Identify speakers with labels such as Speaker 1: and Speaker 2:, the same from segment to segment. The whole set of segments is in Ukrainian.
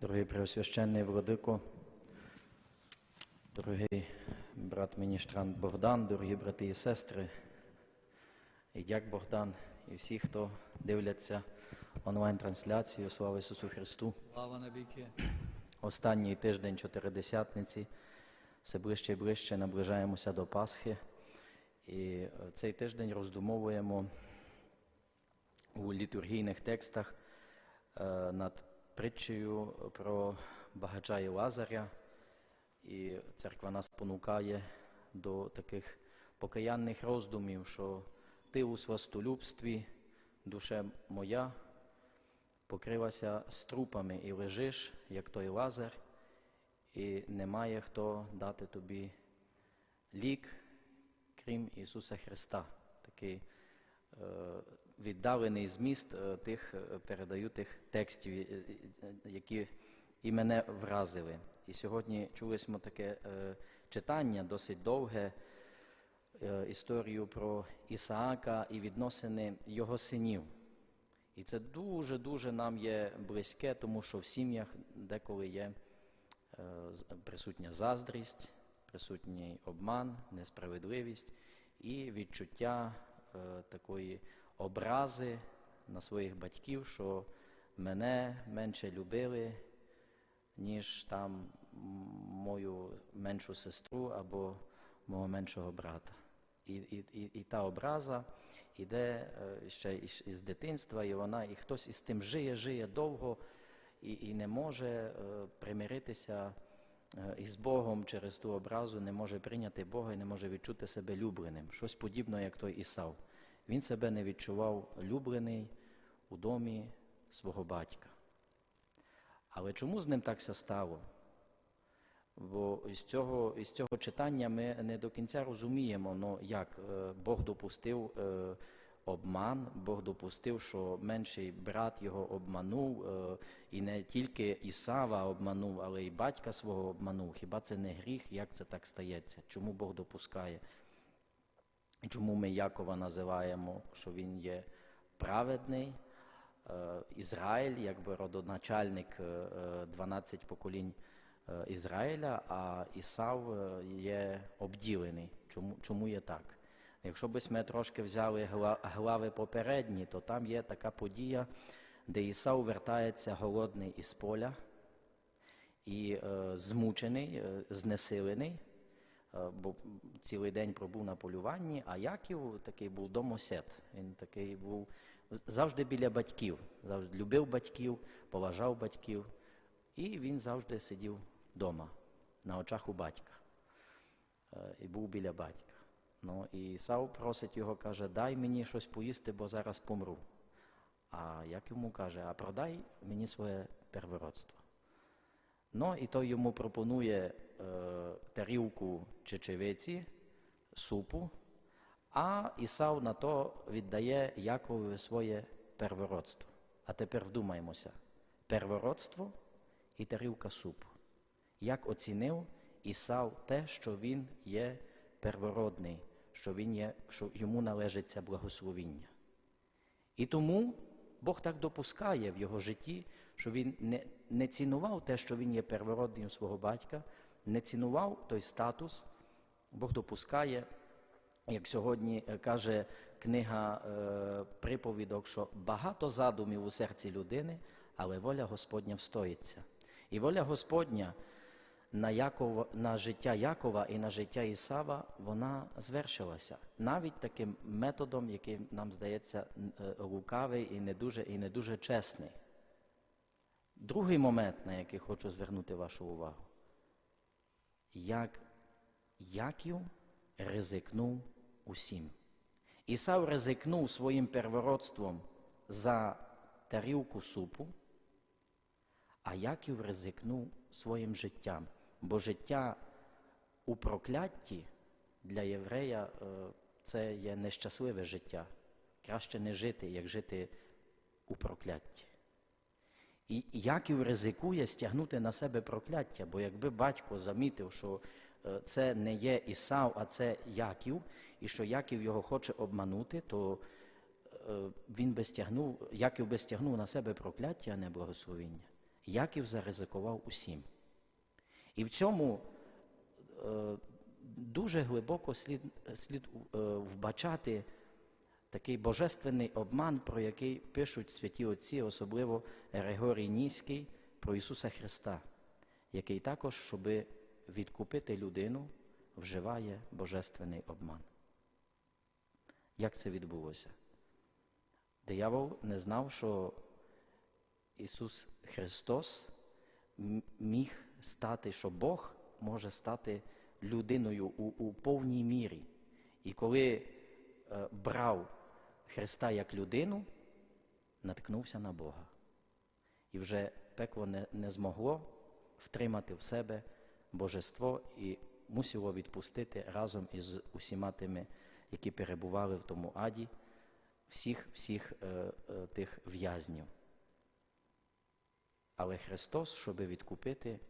Speaker 1: Дорогий Преосвященний Владико, дорогий брат міністрант Богдан, дорогі брати і сестри, і дяк Богдан, і всі, хто дивляться онлайн-трансляцію, слава Ісусу Христу.
Speaker 2: Слава навіки.
Speaker 1: Останній тиждень Чотиридесятниці, все ближче і ближче наближаємося до Пасхи. І е, цей тиждень роздумовуємо у літургійних текстах е, над притчею про багача і Лазаря. І церква нас спонукає до таких покаянних роздумів, що ти у свастолюбстві, душе моя, покрилася струпами і лежиш, як той Лазар, і немає хто дати тобі лік, крім Ісуса Христа. Такий віддалений зміст е, тих, е, передаю тих текстів, е, які і мене вразили. І сьогодні чули таке читання, досить довге, історію про Ісаака і відносини його синів. І це дуже-дуже нам є близьке, тому що в сім'ях деколи є присутня заздрість, присутній обман, несправедливість і відчуття такої образи на своїх батьків, що мене менше любили, ніж там мою меншу сестру або мого меншого брата. І, і, і, і та образа йде е, ще із, дитинства, і вона, і хтось із тим жиє, жиє довго і, і не може е, примиритися е, із Богом через ту образу, не може прийняти Бога і не може відчути себе любленим. Щось подібне, як той Ісав. Він себе не відчував люблений у домі свого батька. Але чому з ним так ся стало? Бо із цього, із цього читання ми не до кінця розуміємо, ну, як е, Бог допустив е, обман, Бог допустив, що менший брат його обманув, е, і не тільки Ісава обманув, але й батька свого обманув. Хіба це не гріх? Як це так стається? Чому Бог допускає? Чому ми Якова називаємо, що він є праведний? Е, Ізраїль, якби родоначальник е, е, 12 поколінь Ізраїля, а Ісав є обділений. Чому, чому є так? Якщо б ми трошки взяли глави попередні, то там є така подія, де Ісав вертається голодний із поля і е, змучений, е, знесилений, е, бо цілий день пробув на полюванні, а Яків такий був домосед. Він такий був завжди біля батьків, завжди любив батьків, поважав батьків, і він завжди сидів вдома, на очах у батька. Е, І був біля батька. Ну, і Ісав просить його, каже, дай мені щось поїсти, бо зараз помру. А як йому каже, а продай мені своє первородство. Ну, і той йому пропонує е, тарілку чечевиці, супу, а Ісав на то віддає Якові своє первородство. А тепер вдумаємося: первородство і тарілка супу. Як оцінив Ісав те, що він є первородний, що, він є, що йому належить це благословіння. І тому Бог так допускає в його житті, що він не, не цінував те, що він є первородним свого батька, не цінував той статус. Бог допускає, як сьогодні е, каже книга е, приповідок, що багато задумів у серці людини, але воля Господня встоїться. І воля Господня на, Якова, на життя Якова і на життя Ісава, вона звершилася. Навіть таким методом, який нам здається е, лукавий і не дуже, і не дуже чесний. Другий момент, на який хочу звернути вашу увагу. Як Яків ризикнув усім. Ісав ризикнув своїм первородством за тарілку супу, а Яків ризикнув своїм життям, бо життя у прокляття для єврея е, це є нещасливе життя. Краще не жити, як жити у проклятті. І Яків ризикує стягнути на себе прокляття, бо якби батько замітив, що е, це не є Ісав, а це Яків, і що Яків його хоче обманути, то е, він би стягнув, Яків би стягнув на себе прокляття, а не благословіння. Яків заризикував усім. І в цьому е, дуже глибоко слід, слід е, вбачати такий божественний обман, про який пишуть святі отці, особливо Григорій Ніський, про Ісуса Христа, який також, щоб відкупити людину, вживає божественний обман. Як це відбулося? Диявол не знав, що Ісус Христос міг стати, що Бог може стати людиною у, у повній мірі. І коли е, брав Христа як людину, наткнувся на Бога. І вже пекло не, не змогло втримати в себе божество і мусило відпустити разом із усіма тими, які перебували в тому аді, всіх всіх е, е, тих в'язнів. Але Христос, щоб відкупити,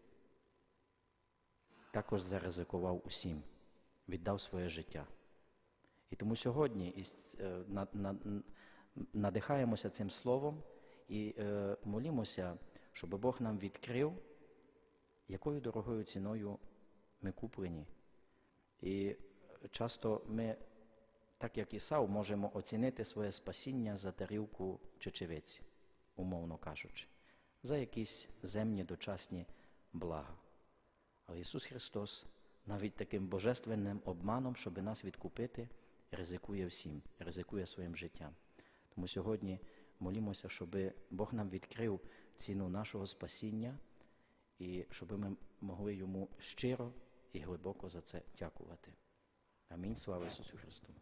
Speaker 1: також заризикував усім, віддав своє життя. І тому сьогодні е, на, на, надихаємося цим словом і е, молімося, щоб Бог нам відкрив, якою дорогою ціною ми куплені. І часто ми, так як Ісав, можемо оцінити своє спасіння за тарілку чечевиці, умовно кажучи, за якісь земні дочасні блага. Але Ісус Христос навіть таким божественним обманом, щоб нас відкупити, ризикує всім, ризикує своїм життям. Тому сьогодні молімося, щоб Бог нам відкрив ціну нашого спасіння і щоб ми могли йому щиро і глибоко за це дякувати. Амінь. Слава Ісусу Христу!